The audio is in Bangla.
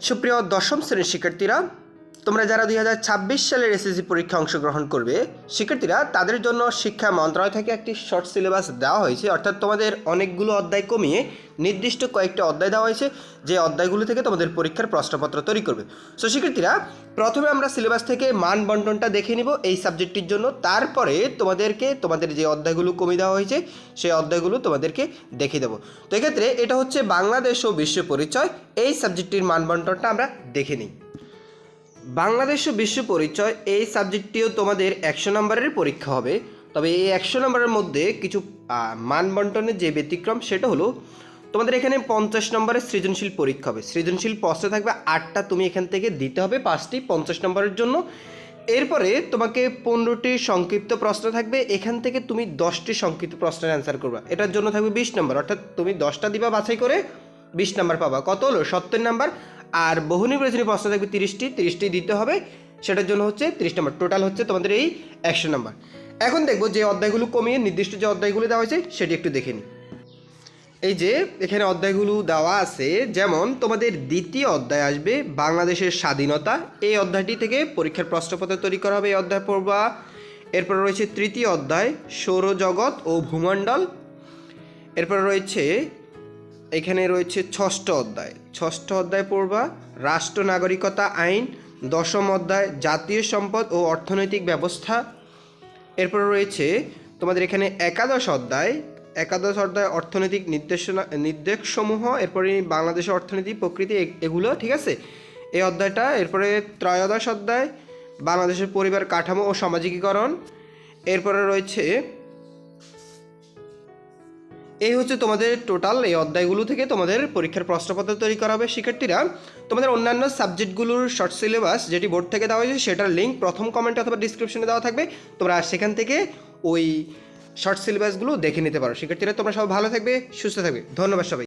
সুপ্রিয় দশম শ্রেণির শিক্ষার্থীরা তোমরা যারা দুই হাজার ছাব্বিশ সালের এসএসসি পরীক্ষা অংশগ্রহণ করবে, শিক্ষার্থীরা তাদের জন্য শিক্ষা মন্ত্রণালয় থেকে একটি শর্ট সিলেবাস দেওয়া হয়েছে। অর্থাৎ তোমাদের অনেকগুলো অধ্যায় কমিয়ে নির্দিষ্ট কয়েকটা অধ্যায় দেওয়া হয়েছে, যে অধ্যায়গুলো থেকে তোমাদের পরীক্ষার প্রশ্নপত্র তৈরি করবে। সো শিক্ষার্থীরা, প্রথমে আমরা সিলেবাস থেকে মান বন্টনটা দেখে নিব এই সাবজেক্টটির জন্য। তারপরে তোমাদেরকে তোমাদের যে অধ্যায়গুলো কমিয়ে দেওয়া হয়েছে, সেই অধ্যায়গুলো তোমাদেরকে দেখিয়ে দেবো। তো এক্ষেত্রে এটা হচ্ছে বাংলাদেশ ও বিশ্ব পরিচয়। এই সাবজেক্টটির মান বন্টনটা আমরা দেখে নিই। বাংলাদেশ ও বিশ্ব পরিচয় এই সাবজেক্টটিও তোমাদের একশো নম্বরের পরীক্ষা হবে। তবে এই একশো নম্বরের মধ্যে কিছু আহ, মান বন্টনের যে ব্যতিক্রম সেটা হলো তোমাদের এখানে পঞ্চাশ নম্বরের সৃজনশীল পরীক্ষা হবে। সৃজনশীল প্রশ্ন থাকবে আটটা তুমি এখান থেকে দিতে হবে পাঁচটি পঞ্চাশ নম্বরের জন্য। এরপরে তোমাকে পনেরোটি সংক্ষিপ্ত প্রশ্ন থাকবে এখান থেকে তুমি দশটি সংক্ষিপ্ত প্রশ্নের অ্যান্সার করবা। এটার জন্য থাকবে বিশ নম্বর অর্থাৎ তুমি দশটা দিবা বাছাই করে বিশ নাম্বার পাবা। কত হলো? সত্তর নাম্বার। আর বহু নির্বাচনী প্রশ্ন থাকবে তিরিশটি তিরিশটি দিতে হবে। সেটার জন্য হচ্ছে তিরিশ নম্বর। টোটাল হচ্ছে তোমাদের এই একশো নম্বর। এখন দেখব যে অধ্যায়গুলো কমিয়ে নির্দিষ্ট যে অধ্যায়গুলো দেওয়া হয়েছে, সেটি একটু দেখে নিই। এই যে এখানে অধ্যায়গুলো দেওয়া আছে, যেমন তোমাদের দ্বিতীয় অধ্যায় আসবে বাংলাদেশের স্বাধীনতা। এই অধ্যায়টি থেকে পরীক্ষার প্রশ্নপত্র তৈরি করা হবে এই অধ্যায় পড়বা। এরপর রয়েছে তৃতীয় অধ্যায়, সৌরজগৎ ও ভূমণ্ডল। এরপর রয়েছে এখানে রয়েছে ষষ্ঠ অধ্যায়। ষষ্ঠ অধ্যায় পড়বা, রাষ্ট্র, নাগরিকতা, আইন, দশম অধ্যায়, জাতীয় সম্পদ ও অর্থনৈতিক ব্যবস্থা। এরপর রয়েছে তোমাদের এখানে একাদশ অধ্যায়। একাদশ অধ্যায় অর্থনৈতিক নির্দেশনা, নির্দেশসমূহ, এরপরে বাংলাদেশের অর্থনীতি, প্রকৃতি এগুলো, ঠিক আছে? এই অধ্যায়টা, এরপরে ত্রয়োদশ অধ্যায়, বাংলাদেশের পরিবার কাঠামো ও সামাজিকীকরণ। এরপরে রয়েছে এই হচ্ছে তোমাদের টোটাল এই অধ্যায়গুলো থেকে তোমাদের পরীক্ষার প্রশ্নপত্র তৈরি করা হবে। শিক্ষার্থীরা, তোমাদের অন্যান্য সাবজেক্টগুলোর শর্ট সিলেবাস যেটি বোর্ড থেকে দেওয়া হয়েছে, সেটার লিঙ্ক প্রথম কমেন্ট অথবা ডিসক্রিপশনে দেওয়া থাকবে। তোমরা সেখান থেকে ওই শর্ট সিলেবাসগুলো দেখে নিতে পারো। শিক্ষার্থীরা, তোমরা সব ভালো থাকবে, সুস্থ থাকবে। ধন্যবাদ সবাই